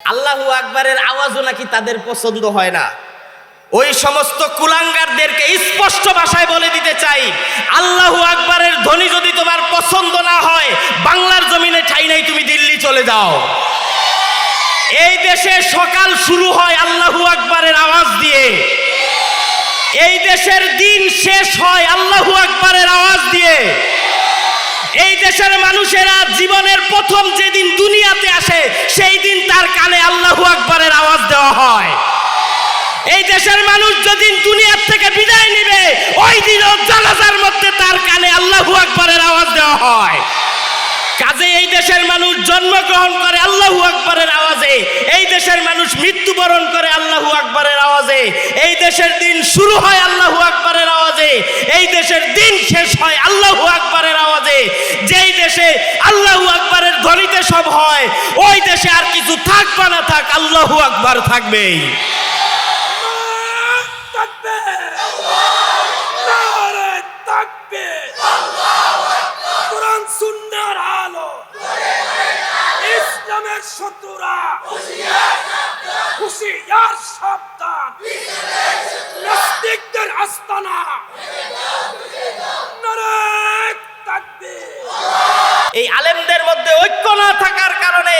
আল্লাহু আকবরের আওয়াজও নাকি তাদের পছন্দ হয় না। ওই সমস্ত কুলাঙ্গারদেরকে স্পষ্ট ভাষায় বলে দিতে চাই, আল্লাহু আকবরের ধ্বনি যদি তোমার পছন্দ না হয়, বাংলার জমিনে ঠাই নাই, তুমি দিল্লি চলে যাও। এই দেশে সকাল শুরু হয় আল্লাহু আকবরের আওয়াজ দিয়ে। এই দেশের দিন শেষ হয় আল্লাহু আকবরের আওয়াজ দিয়ে। এই দেশের মানুষেরা জীবনের প্রথম যেদিন দুনিয়াতে আসে, সেই দিন তার কানে আল্লাহু আকবরের আওয়াজ দেওয়া হয়। এই দেশের মানুষ যেদিন দুনিয়ার থেকে বিদায় নিবে, ওই দিনও জানাজার মধ্যে তার কানে আল্লাহু আকবরের আওয়াজ দেওয়া হয়। কাজে এই দেশের মানুষ জন্মগ্রহণ করে আল্লাহু আকবরের আওয়াজে, এই দেশের মানুষ মৃত্যুবরণ করে আল্লাহু আকবরের আওয়াজে, এই দেশের দিন শুরু হয় আল্লাহু আকবরের আওয়াজে, এই দেশের দিন শেষ হয় আল্লাহু আকবরের আওয়াজে। যেই দেশে আল্লাহু আকবরের ধ্বনিতে সব হয়, ওই দেশে আর কিছু থাক বা না থাক, আল্লাহু আকবর থাকবেই। ইসলামের শত্রুরা। হুশিয়ার সাবধান। নাস্তিকদের আস্তানা। এই আলেমদের মধ্যে ঐক্য না থাকার কারণে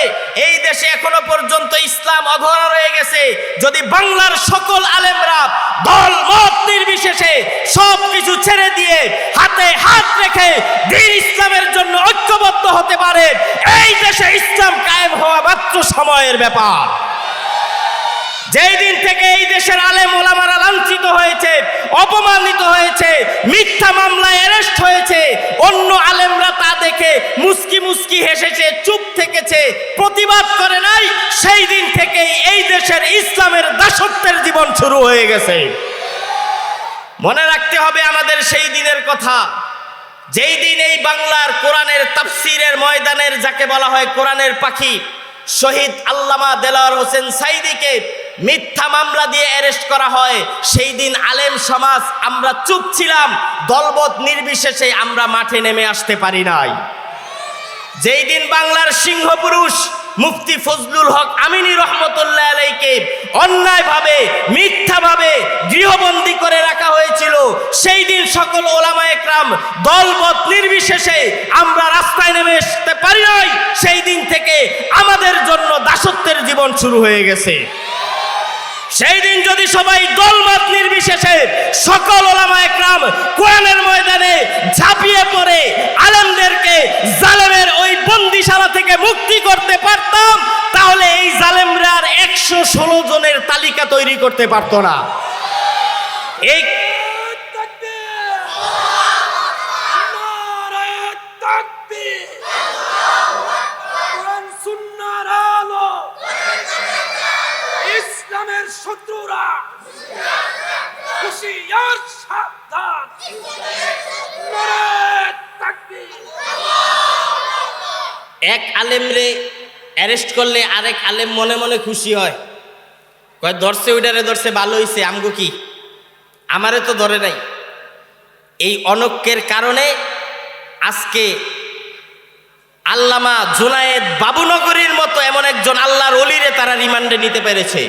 এই দেশে এখনও পর্যন্ত ইসলাম অধরা রয়ে গেছে। যদি বাংলার সকল আলেমরা দল, মত নির্বিশেষে সব কিছু ছেড়ে দিয়ে হাতে হাত রেখে দিন ইসলামের ব্যাপার। যেই দিন থেকে এই দেশের আলেম ওলামারা লাঞ্ছিত হয়েছে, অপমানিত হয়েছে, মিথ্যা মামলায় অ্যারেস্ট হয়েছে, অন্য আলেমরা তা দেখে মুস্কি মুস্কি হেসেছে চুপ থেকেছে, প্রতিবাদ করে নাই, সেই দিন থেকে এই দেশের ইসলামের দাসত্বের জীবন শুরু হয়ে গেছে। মনে রাখতে হবে আমাদের সেই দিনের কথা, যেই দিন এই বাংলার কোরআনের তাফসিরের ময়দানের, যাকে বলা হয় কোরআনের পাখি শহীদ আল্লামা দেলার হোসেন সাইদিকে মিথ্যা মামলা দিয়ে অ্যারেস্ট করা হয়। সেই দিন আলেম সমাজ, আমরা চুপ ছিলাম। দলবত নির্বিশেষে আমরা মাঠে নেমে আসতে পারি নাই। যেই দিন বাংলার সিংহ পুরুষ মুফতি ফজলুল হক আমিনী রহমতুল্লাহ আলাইকে অন্যায়ভাবে, মিথ্যাভাবে গৃহবন্দী করে রাখা হয়েছিল। সেই দিন সকল ওলামা একরাম দলবত নির্বিশেষে আমরা রাস্তায় নেমে আসতে পারি নাই। সেই দিন থেকে আমাদের জন্য দাসত্বের জীবন শুরু হয়ে গেছে। সেই দিন যদি সবাই দলমত নির্বিশেষে সকল ওলামা একরাম কোরআনের ময়দানে ঝাঁপিয়ে পড়ে, আলেমদেরকে জালেমের ওই বন্দিশালা থেকে মুক্তি করতে পারতাম, তাহলে এই জালেমরা আর একশো ষোলো জনের তালিকা তৈরি করতে পারতো না। এই এক আলেমরে অ্যারেস্ট করলে আরেক আলেম মনে মনে খুশি হয়। কয়, ধরছে ওইটারে ধরছে ভালো হইছে, আমগো কি? আমারে তো ধরে নাই। এই অনক্যের কারণে আজকে আল্লামা জুনায়েদ বাবুনগরীর মতো এমন একজন আল্লাহর অলিরে তারা রিমান্ডে নিতে পেরেছে।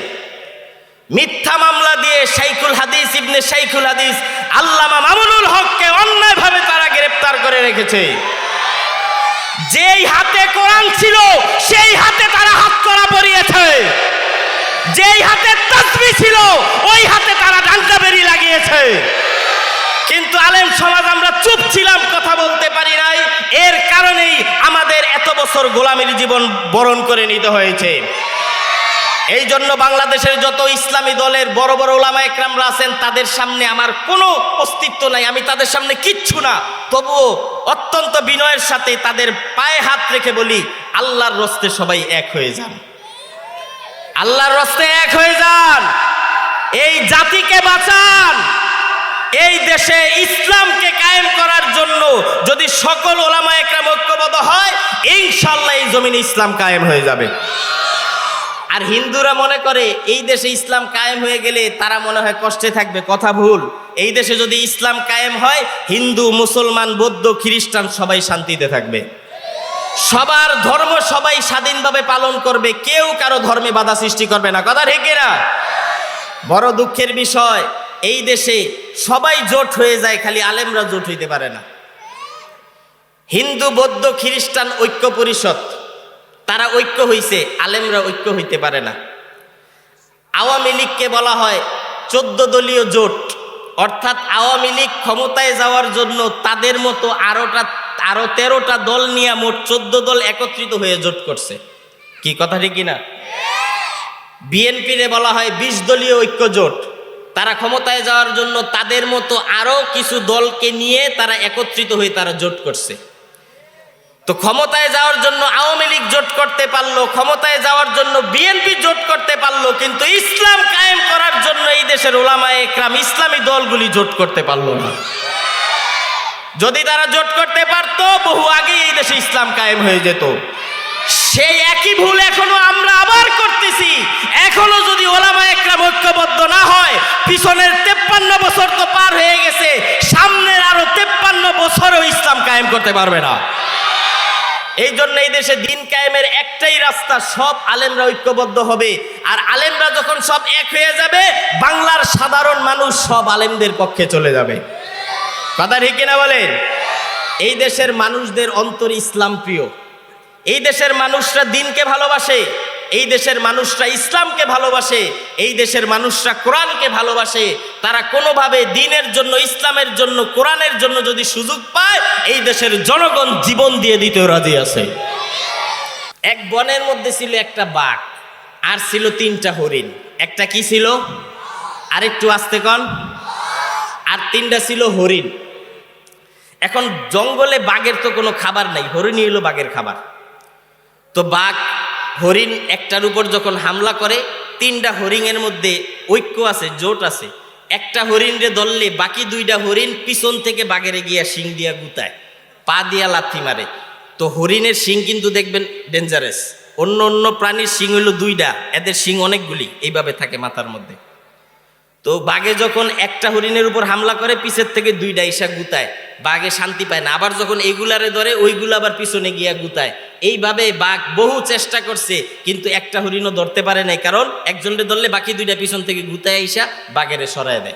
মিথ্যা মামলা দিয়ে শাইখুল হাদিস, ইবনে শাইখুল হাদিস আল্লামা মামুনুল হককে অন্যায়ভাবে তারা গ্রেপ্তার করে রেখেছে। যেই হাতে কোরআন ছিল, সেই হাতে তারা হাত করা পরিয়েছে যেই হাতে তসবি ছিল, ওই হাতে তারা ডান্ডা বেরি লাগিয়েছে। কিন্তু আলেম সমাজ আমরা চুপ ছিলাম, কথা বলতে পারি নাই। এর কারণেই আমাদের এত বছর গোলামির জীবন বরণ করে নিতে হয়েছে। এই জন্য বাংলাদেশের যত ইসলামী দলের বড় বড় ওলামা একরামরা আছেন, তাদের সামনে আমার কোনো অস্তিত্ব নাই। আমি তাদের সামনে কিচ্ছু না। তবুও অত্যন্ত বিনয়ের সাথে তাদের পায়ে হাত রেখে বলি, আল্লাহর রস্তে সবাই এক হয়ে যান। আল্লাহর রস্তে এক হয়ে যান। এই জাতিকে বাঁচান। এই দেশে ইসলামকে কায়েম করার জন্য যদি সকল ওলামা একরাম ঐক্যবদ্ধ হয়, ইনশাল্লাহ এই জমিনে ইসলাম কায়েম হয়ে যাবে। আর হিন্দুরা মনে করে, এই দেশে ইসলাম কায়েম হয়ে গেলে তারা মনে হয় কষ্টে থাকবে, কথা ভুল। এই দেশে যদি ইসলাম কায়েম হয়, হিন্দু, মুসলমান, বৌদ্ধ, খ্রিস্টান সবাই শান্তিতে থাকবে। সবার ধর্ম সবাই স্বাধীনভাবে পালন করবে, কেউ কারও ধর্মে বাধা সৃষ্টি করবে না। কথা ঠিক না বড় দুঃখের বিষয়, এই দেশে সবাই জোট হয়ে যায়, খালি আলেমরা জোট হইতে পারে না। হিন্দু, বৌদ্ধ, খ্রিস্টান ঐক্য পরিষদ তারা ঐক্য হইছে, আলেমরা ঐক্য হইতে পারে না। আওয়ামী লীগকে বলা হয় চোদ্দ দলীয় জোট। অর্থাৎ আওয়ামী লীগ ক্ষমতায় যাওয়ার জন্য তাদের মতো আরোটা, আরও তেরোটা দল নিয়ে মোট চোদ্দ দল একত্রিত হয়ে জোট করছে। কি কথা ঠিক কিনা? বিএনপিরে বলা হয় বিশ দলীয় ঐক্য জোট। তারা ক্ষমতায় যাওয়ার জন্য তাদের মতো আরও কিছু দলকে নিয়ে তারা একত্রিত হয়ে তারা জোট করছে। তো ক্ষমতায় যাওয়ার জন্য আওয়ামী লীগ জোট করতে পারল, ক্ষমতায় যাওয়ার জন্য বিএনপি জোট করতে পারল, কিন্তু ইসলাম কায়েম করার জন্য এই দেশের ওলামা একরাম ইসলামী দলগুলি জোট করতে পারল না। যদি তারা জোট করতে পারতো, বহু আগে এই দেশে ইসলাম কায়েম হয়ে যেত। সেই একই ভুল এখনও আমরা আবার করতেছি। এখনও যদি ওলামা একরাম ঐক্যবদ্ধ না হয়, পিছনের তেপ্পান্ন বছর তো পার হয়ে গেছে, সামনের আরও তেপ্পান্ন বছরও ইসলাম কায়েম করতে পারবে না। এই জন্য এই দেশে দিন কায়েমের একটাই রাস্তা, সব আলেমরা ঐক্যবদ্ধ হবে। আর আলেমরা যখন সব এক হয়ে যাবে, বাংলার সাধারণ মানুষ সব আলেমদের পক্ষে চলে যাবে। কথা ঠিক কিনা বলেন? এই দেশের মানুষদের অন্তর ইসলাম প্রিয়। এই দেশের মানুষরা দিনকে ভালোবাসে, এই দেশের মানুষরা ইসলামকে ভালোবাসে, এই দেশের মানুষরা কোরআনকে ভালোবাসে তারা কোনোভাবে দিনের জন্য, ইসলামের জন্য, কোরআনের জন্য যদি সুযোগ পায়, এই দেশের জনগণ জীবন দিয়ে দিতে রাজি আছে। এক বনের মধ্যে ছিল একটা বাঘ, আর ছিল তিনটা হরিণ। একটা কি ছিল? আর একটু আসতে কন। আর তিনটা ছিল হরিণ। এখন জঙ্গলে বাঘের তো কোনো খাবার নাই, হরিণই হলো বাঘের খাবার। তো বাঘ, হরিণ একটার উপর যখন হামলা করে, তিনটা হরিণের মধ্যে ঐক্য আছে, জোট আছে। একটা হরিণ রে ধরলে, বাকি দুইটা হরিণ পিছন থেকে বাগেরে গিয়া শিং দিয়া গুতায়, পা দিয়া লাথি মারে। তো হরিণের শিং কিন্তু দেখবেন ডেঞ্জারাস অন্য অন্য প্রাণীর শিং হইল দুইটা, এদের শিং অনেকগুলি, এইভাবে থাকে মাথার মধ্যে। তো বাঘে যখন একটা হরিণের উপর হামলা করে, পিছের থেকে দুইটা ইসা গুতায়। বাঘে শান্তি পায় না। আবার যখন এগুলারে ধরে, ওইগুলো আবার পিছনে গিয়া গুতায়। এইভাবে বাঘ বহু চেষ্টা করছে, কিন্তু একটা হরিণও ধরতে পারে নাই। কারণ একজনকে ধরলে বাকি দুইটা পিছন থেকে গুতায় ইসা বাঘেরে সরায় দেয়।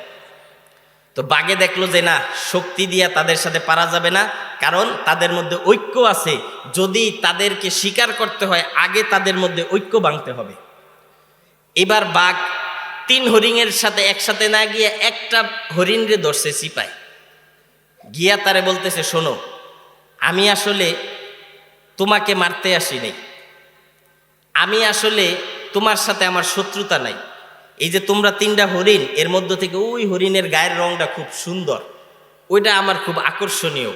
তো বাঘে দেখল যে না, শক্তি দিয়া তাদের সাথে পারা যাবে না। কারণ তাদের মধ্যে ঐক্য আছে। যদি তাদেরকে স্বীকার করতে হয়, আগে তাদের মধ্যে ঐক্য ভাঙতে হবে। এবার বাঘ তিন হরিণের সাথে একসাথে না গিয়ে একটা হরিণ রে ধরছে সিপাই। গিয়া তারে বলতেছে, শোনো, আমি আসলে তোমাকে মারতে আসি নাই। আমি আসলে তোমার সাথে আমার শত্রুতা নাই। এই যে তোমরা তিনটা হরিণ, এর মধ্য থেকে ওই হরিণের গায়ের রংটা খুব সুন্দর। ওইটা আমার খুব আকর্ষণীয়।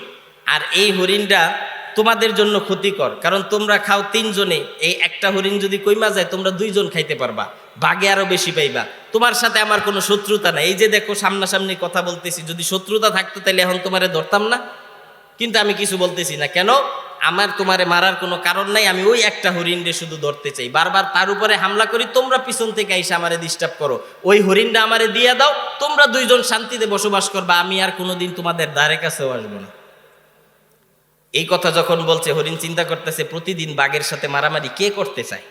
আর এই হরিণটা তোমাদের জন্য ক্ষতিকর। কারণ তোমরা খাও তিনজনে, এই একটা হরিণ যদি কইমা যায়, তোমরা দুইজন খাইতে পারবা। বাঘে আরও বেশি পাইবা। তোমার সাথে আমার কোনো শত্রুতা নাই। এই যে দেখো, সামনাসামনি কথা বলতেছি। যদি শত্রুতা থাকতো, তাহলে এখন তোমারে ধরতাম না। কিন্তু আমি কিছু বলতেছি না। কেন? আমার তোমারে মারার কোনো কারণ নাই। আমি ওই একটা হরিণরে শুধু ধরতে চাই। বারবার তার উপরে হামলা করি, তোমরা পিছন থেকে এসে আমারে ডিস্টার্ব করো। ওই হরিণটা আমারে দিয়ে দাও। তোমরা দুইজন শান্তিতে বসবাস করবা। আমি আর কোনোদিন তোমাদের দ্বারে কাছেও আসব না। এই কথা যখন বলছে, হরিণ চিন্তা করতেছে, প্রতিদিন বাঘের সাথে মারামারি কে করতে চায়?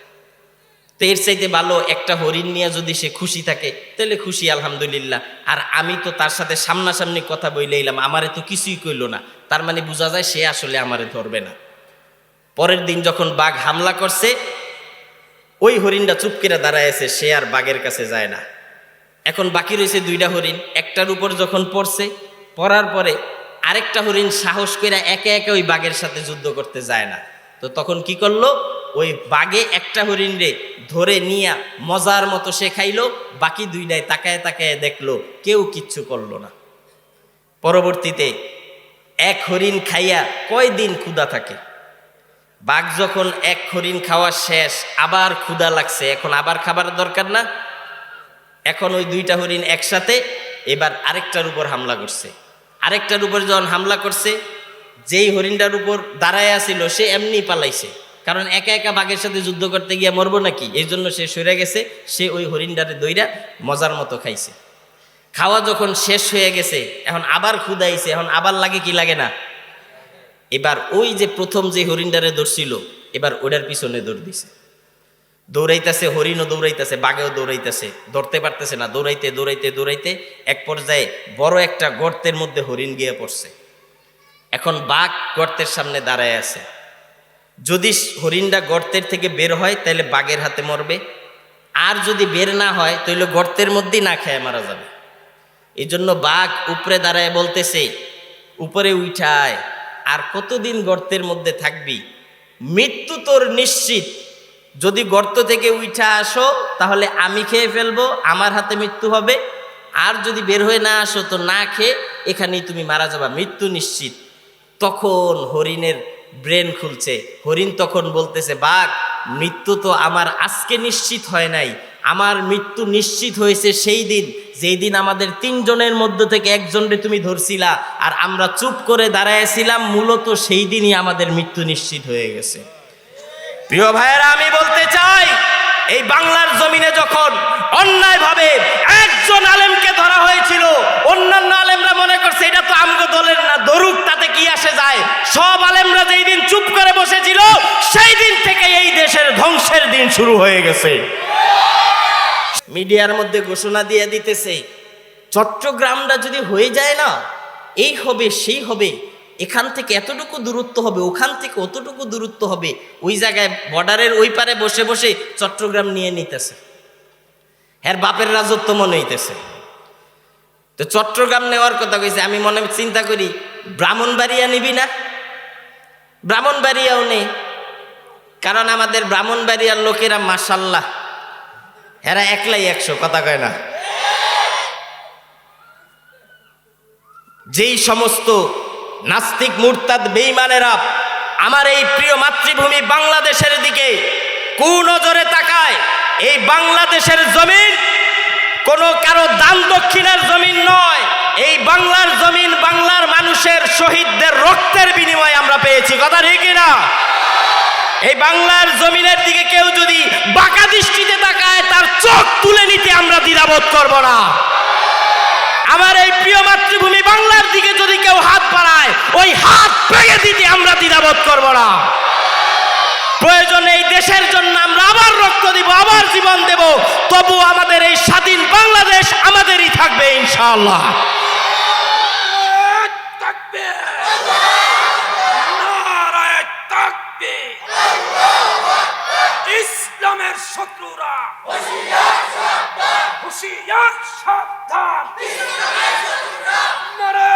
তো এর চাইতে ভালো একটা হরিণ নিয়ে যদি সে খুশি থাকে, তাহলে খুশি, আলহামদুলিল্লাহ। আর আমি তো তার সাথে সামনাসামনি কথা বইলে এলাম, আমারে তো কিছুই কইলো না। তার মানে বোঝা যায় সে আসলে আমারে ধরবে না। পরের দিন যখন বাঘ হামলা করছে, ওই হরিণটা চুপ করে দাঁড়ায় আছে, সে আর বাঘের কাছে যায় না। এখন বাকি রয়েছে দুইটা হরিণ, একটার উপর যখন পড়ছে, পড়ার পরে আরেকটা হরিণ সাহস করে একে একে ওই বাঘের সাথে যুদ্ধ করতে যায় না। তো তখন কি করল? ওই বাঘে একটা হরিণ রে ধরে নিয়া মজার মতো সে খাইলো, বাকি দুইটাই তাকায় তাকায় দেখল, কেউ কিচ্ছু করল না। পরবর্তীতে এক হরিণ খাইয়া কয়দিন ক্ষুদা থাকে? বাঘ যখন এক হরিণ খাওয়া শেষ, আবার ক্ষুধা লাগছে, এখন আবার খাবার দরকার না? এখন ওই দুইটা হরিণ একসাথে, এবার আরেকটার উপর হামলা করছে। আরেকটার উপর যখন হামলা করছে যেই হরিণটার উপর দাঁড়ায় আসিল সে এমনি পালাইছে। কারণ একা একা বাঘের সাথে যুদ্ধ করতে গিয়ে মরবো নাকি? এই জন্য সে সরে গেছে, সে ওই হরিণটারে দইরা মজার মতো খাইছে। খাওয়া যখন শেষ হয়ে গেছে, এখন আবার ক্ষুদাইছে এখন আবার লাগে কি লাগে না? এবার ওই যে প্রথম যে হরিণটারে দৌড়ছিল এবার ওটার পিছনে দৌড় দিছে। দৌড়াইতেছে, হরিণও দৌড়াইতেছে, বাঘেও দৌড়াইতেছে, ধরতে পারতেছে না। দৌড়াইতে দৌড়াইতে দৌড়াইতে এক পর্যায়ে বড় একটা গর্তের মধ্যে হরিণ গিয়ে পড়ছে। এখন বাঘ গর্তের সামনে দাঁড়ায় আছে। যদি হরিণটা গর্তের থেকে বের হয়, তাহলে বাঘের হাতে মরবে। আর যদি বের না হয়, তাহলে গর্তের মধ্যেই না খেয়ে মারা যাবে। এই জন্য বাঘ উপরে দাঁড়ায় বলতেছে, উপরে উঠায়, আর কতদিন গর্তের মধ্যে থাকবি? মৃত্যু তোর নিশ্চিত। যদি গর্ত থেকে উঠা আসো, তাহলে আমি খেয়ে ফেলব, আমার হাতে মৃত্যু হবে। আর যদি বের হয়ে না আসো, তো না খেয়ে এখানেই তুমি মারা যাবা। মৃত্যু নিশ্চিত। তখন হরিণের ব্রেন খুলছে। হরিণ তখন বলতেছে, বাঘ, মৃত্যু তো আমার আজকে নিশ্চিত হয় নাই। আমার মৃত্যু নিশ্চিত হয়েছে সেই দিন। যেই দিন আমাদের তিনজনের মধ্য থেকে একজনকে তুমি ধরছিলা আর আমরা চুপ করে দাঁড়াইছিলাম মূলত সেই দিনই আমাদের মৃত্যু নিশ্চিত হয়ে গেছে। প্রিয় ভাইয়েরা, আমি বলতে চাই এই বাংলার জমিনে যখন অন্যায়ভাবে একজন আলেমকে ধরা হয়েছিল, অন্যান্য আলেমরা মনে করছে এটা তো আমগো দলের না, দরুক, তাতে কি আসে যায়? সব আলেমরা যেই দিন চুপ করে বসেছিল, সেই দিন থেকে এই দেশের ধ্বংসের দিন শুরু হয়ে গেছে। মিডিয়ার মধ্যে ঘোষণা দিয়ে দিতেছে, চট্টগ্রামটা যদি হয়ে যায় না, এই হবে, সেই হবে এখান থেকে এতটুকু দূরত্ব হবে, ওখান থেকে অতটুকু দূরত্ব হবে, ওই জায়গায় বর্ডারের ওই পারে বসে বসে চট্টগ্রাম নিয়ে নিতেছে। হ্যার বাপের রাজত্ব মনে হইতেছে। তো চট্টগ্রাম নেওয়ার কথা কইছে, আমি মনে চিন্তা করি, ব্রাহ্মণবাড়িয়া নিবি না? ব্রাহ্মণবাড়িয়াও নেই। কারণ আমাদের ব্রাহ্মণবাড়িয়ার লোকেরা মাসাল্লাহ এরা একলাই একশো, কথা কয় না? যেই সমস্ত নাস্তিক মুরতাদ বেইমানেরা আমার এই প্রিয় মাতৃভূমি বাংলাদেশের দিকে কুনজরে তাকায়। এই বাংলাদেশের জমিন কোনো কারও দান দক্ষিণার জমিন নয়। এই বাংলার জমিন বাংলার মানুষের শহীদদের রক্তের বিনিময়ে আমরা পেয়েছি। কথা ঠিক না এই বাংলার জমিনের দিকে কেউ যদি বাঁকা দৃষ্টিতে তাকায়, তার চোখ তুলে নিতে আমরা দ্বিধাবোধ করব না। আমার এই প্রিয় মাতৃভূমি বাংলার দিকে যদি কেউ হাত বাড়ায়, ওই হাত ভেঙে দিতে আমরা দ্বিধাবোধ করব না। প্রয়োজনে এই দেশের জন্য আমরা আবার রক্ত দিব, আবার জীবন দেব। তবু আমাদের এই স্বাধীন বাংলাদেশ আমাদেরই থাকবে, ইনশাআল্লাহ। ইসলামের শত্রুরা। হুশিয়ার শব্দ ইসলাম নারে